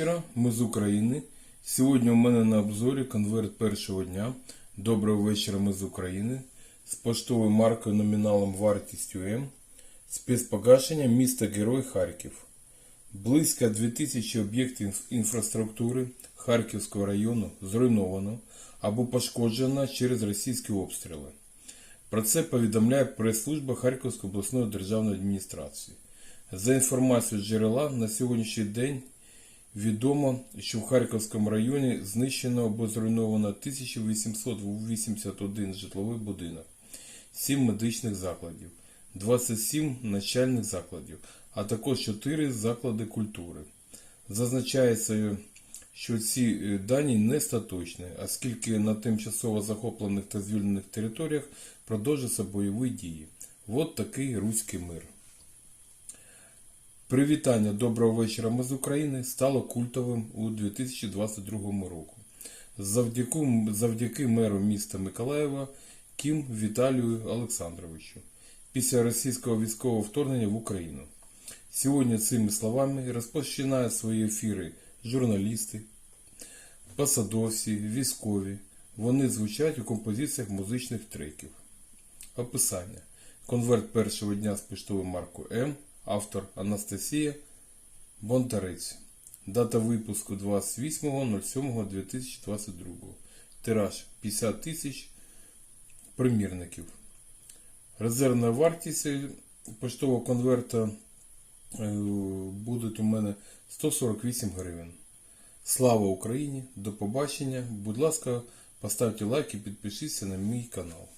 вечора. Ми з України. Сьогодні у мене на обзорі конверт першого дня. Доброго вечора, ми з України. З поштовою маркою номіналом вартістю М. Спецпогашення міста Герой Харків. Близько 2000 об'єктів інфраструктури Харківського району зруйновано або пошкоджено через російські обстріли. Про це повідомляє прес-служба Харківської обласної державної адміністрації. За інформацією джерела, на сьогоднішній день відомо, що в Харківському районі знищено або зруйновано 1881 житловий будинок, 7 медичних закладів, 27 начальних закладів, а також 4 заклади культури. Зазначається, що ці е, дані не остаточні, оскільки на тимчасово захоплених та звільнених територіях продовжуються бойові дії. От такий руський мир. Привітання доброго вечора ми з України стало культовим у 2022 року. Завдяки, завдяки меру міста Миколаєва Кім Віталію Олександровичу після російського військового вторгнення в Україну. Сьогодні цими словами розпочинають свої ефіри журналісти, посадовці, військові. Вони звучать у композиціях музичних треків. Описання. Конверт першого дня з поштовою маркою М. Автор Анастасія Бондарець. Дата випуску 28.07.2022. Тираж 50 тисяч примірників. Резервна вартість поштового конверта е, буде у мене 148 гривень. Слава Україні! До побачення! Будь ласка, поставте лайк і підпишіться на мій канал.